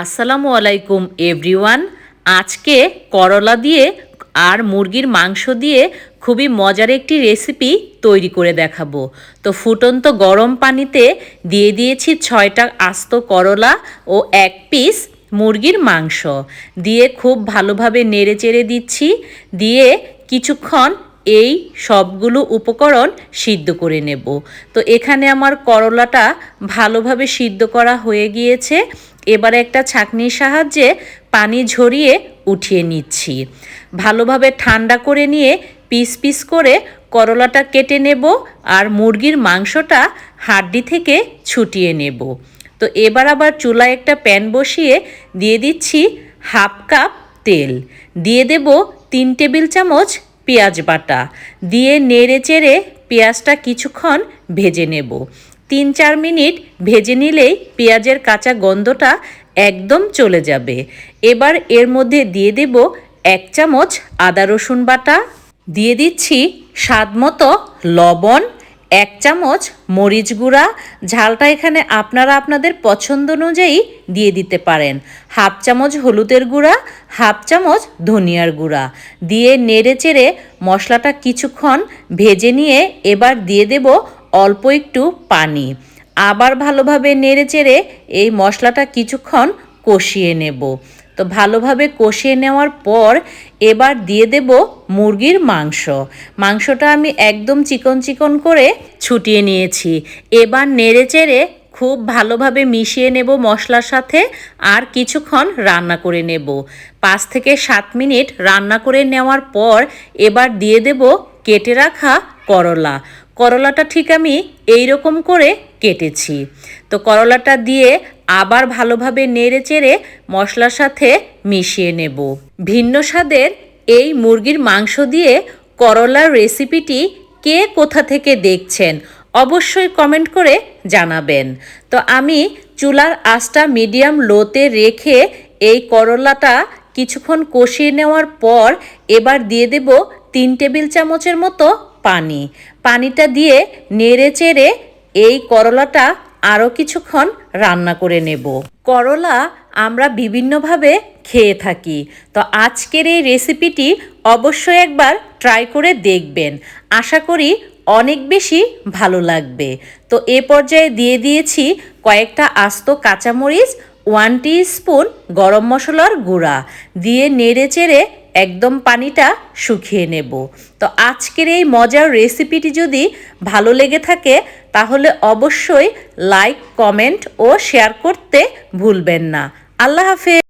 আসসালামু আলাইকুম, এভরিওয়ান। আজকে করলা দিয়ে আর মুরগির মাংস দিয়ে খুবই মজার একটি রেসিপি তৈরি করে দেখাবো। তো ফুটন্ত গরম পানিতে দিয়ে দিয়েছি ছয়টা আস্ত করলা ও এক পিস মুরগির মাংস। দিয়ে খুব ভালোভাবে নেড়ে চেড়ে দিচ্ছি। দিয়ে কিছুক্ষণ এই সবগুলো উপকরণ সিদ্ধ করে নেব। তো এখানে আমার করলাটা ভালোভাবে সিদ্ধ করা হয়ে গিয়েছে। এবারে একটা ছাঁকনির সাহায্যে পানি ঝরিয়ে উঠিয়ে নিচ্ছি। ভালোভাবে ঠান্ডা করে নিয়ে পিস পিস করে করলাটা কেটে নেব আর মুরগির মাংসটা হাড্ডি থেকে ছুটিয়ে নেব। তো এবার আবার চুলায় একটা প্যান বসিয়ে দিয়ে দিচ্ছি হাফ কাপ তেল। দিয়ে দেব তিন টেবিল চামচ পেঁয়াজ বাটা। দিয়ে নেড়ে চেড়ে পেঁয়াজটা কিছুক্ষণ ভেজে নেব। তিন চার মিনিট ভেজে নিলেই পেঁয়াজের কাঁচা গন্ধটা একদম চলে যাবে। এবার এর মধ্যে দিয়ে দেব এক চামচ আদা রসুন বাটা। দিয়ে দিচ্ছি স্বাদ মতো লবণ এক চামচ মরিচ গুঁড়া, ঝালটা এখানে আপনারা আপনাদের পছন্দ অনুযায়ী দিয়ে দিতে পারেন। হাফ চামচ হলুদের গুঁড়া, হাফ চামচ ধনিয়ার গুঁড়া। দিয়ে নেড়ে চেড়ে মশলাটা কিছুক্ষণ ভেজে নিয়ে এবার দিয়ে দেব অল্প একটু পানি। আবার ভালোভাবে নেড়ে চেড়ে এই মশলাটা কিছুক্ষণ কষিয়ে নেব। তো ভালোভাবে কষিয়ে নেওয়ার পর এবার দিয়ে দেব মুরগির মাংস। মাংসটা আমি একদম চিকন চিকন করে ছুটিয়ে নিয়েছি। এবার নেড়ে চেড়ে খুব ভালোভাবে মিশিয়ে নেব মশলার সাথে আর কিছুক্ষণ রান্না করে নেব। পাঁচ থেকে সাত মিনিট রান্না করে নেওয়ার পর এবার দিয়ে দেব কেটে রাখা করলা। করলাটা ঠিক আমি এই রকম করে কেটেছি। তো করলাটা দিয়ে আবার ভালোভাবে নেড়ে চেড়ে মশলার সাথে মিশিয়ে নেব। ভিন্ন স্বাদের এই মুরগির মাংস দিয়ে করলার রেসিপিটি কে কোথা থেকে দেখছেন অবশ্যই কমেন্ট করে জানাবেন। তো আমি চুলার আঁচটা মিডিয়াম লোতে রেখে এই করলাটা কিছুক্ষণ কষিয়ে নেওয়ার পর এবার দিয়ে দেব তিন টেবিল চামচের মতো পানি। পানিটা দিয়ে নেড়ে চেড়ে এই করলাটা আরও কিছুক্ষণ রান্না করে নেব। করলা আমরা বিভিন্নভাবে খেয়ে থাকি। তো আজকের এই রেসিপিটি অবশ্যই একবার ট্রাই করে দেখবেন। আশা করি অনেক বেশি ভালো লাগবে। তো এ পর্যায়ে দিয়ে দিয়েছি কয়েকটা আস্ত কাঁচামরিচ ওয়ান টি স্পুন গরম মশলার গুঁড়া। দিয়ে নেড়ে চেড়ে একদম পানিটা শুকিয়ে নেব। তো আজকের এই মজার রেসিপিটি যদি ভালো লেগে থাকে, তাহলে অবশ্যই লাইক কমেন্ট ও শেয়ার করতে ভুলবেন না। আল্লাহ হাফেজ।